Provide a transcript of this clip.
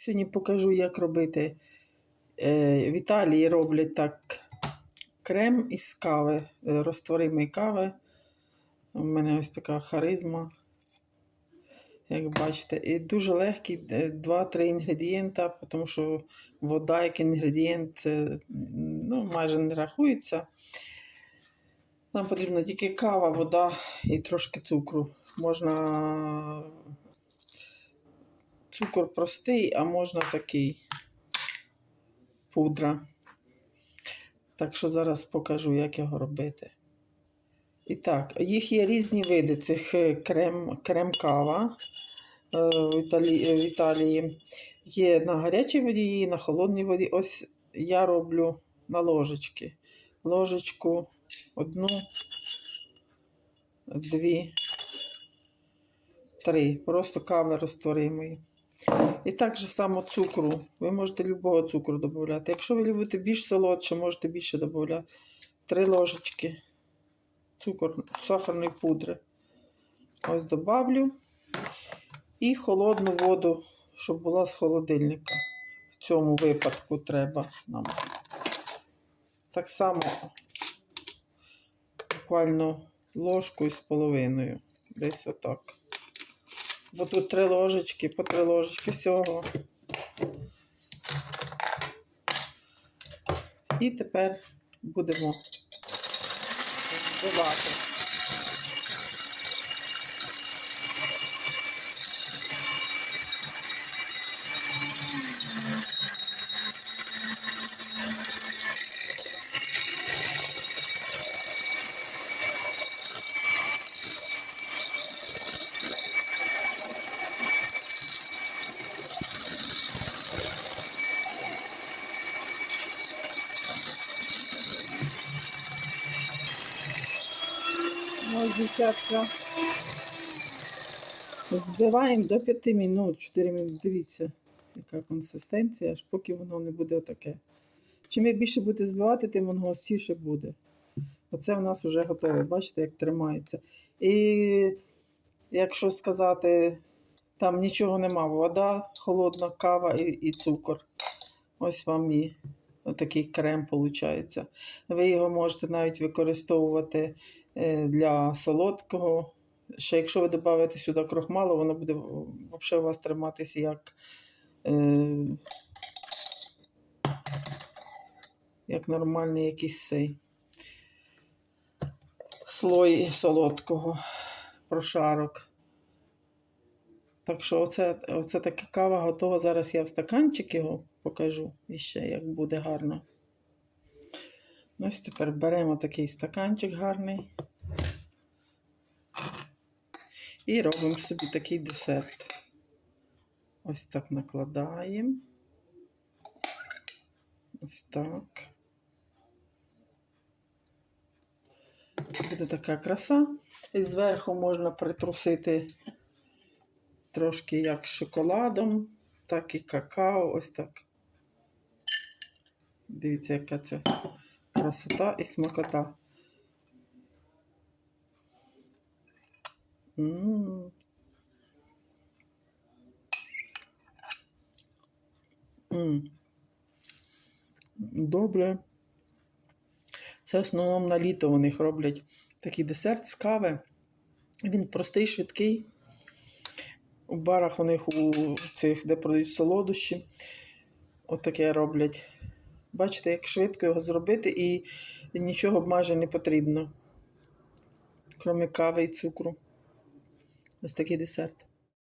Сьогодні покажу, як робити. Е, В Італії роблять так крем із кави, е, розтворимої кави. У мене ось така харизма. Як бачите, і дуже легкі 2-3 інгредієнта, тому що вода як інгредієнт е, ну, майже не рахується. Нам потрібна тільки кава, вода і трошки цукру. Можна цукор простий, а можна такий пудра. Так що зараз покажу, як його робити. І так, їх є різні види цих е, крем, крем-кава е, в Італії, в Італії. Є на гарячій воді і на холодній воді. Ось я роблю на ложечки. Ложечку одну, дві, три. Просто кави розтворимої. І так же само цукру. Ви можете любого цукру додати. Якщо ви любите більш солодше, можете більше додати. Три ложечки цукор, сахарної пудри. Ось добавлю. І холодну воду, щоб була з холодильника. В цьому випадку треба нам. Так само буквально ложку з половиною. Десь отак. Бо тут три ложечки, по три ложечки всього. І тепер будемо збивати. Ось, дівчатка. Збиваємо до 5 минут, 4 минути. Дивіться, яка консистенція, аж поки воно не буде отаке. Чим ви більше будете збивати, тим воно густіше буде. Оце в нас вже готове. Бачите, як тримається. І якщо сказати, там нічого нема, вода, холодна кава і, і цукор. Ось вам і отакий крем виходить. Ви його можете навіть використовувати для солодкого. Ще якщо ви додаєте сюди крохмалу, воно буде взагалі у вас триматися як, е, як нормальний якийсь цей слой солодкого прошарок. Так що оце, оце така кава готова. Зараз я в стаканчик його покажу і ще як буде гарно. Ось тепер беремо такий стаканчик гарний. І робимо собі такий десерт. Ось так накладаємо. Ось так. Буде така краса. І зверху можна притрусити трошки як шоколадом, так і какао. Ось так. Дивіться, яка це красота і смакота. Добре. Це в основному на літо у них роблять такий десерт з кави. Він простий, швидкий. У барах у них у цих, де продають солодощі. Отаке роблять. Бачите, як швидко його зробити і нічого майже не потрібно. Крім кави і цукру. Ось такий десерт.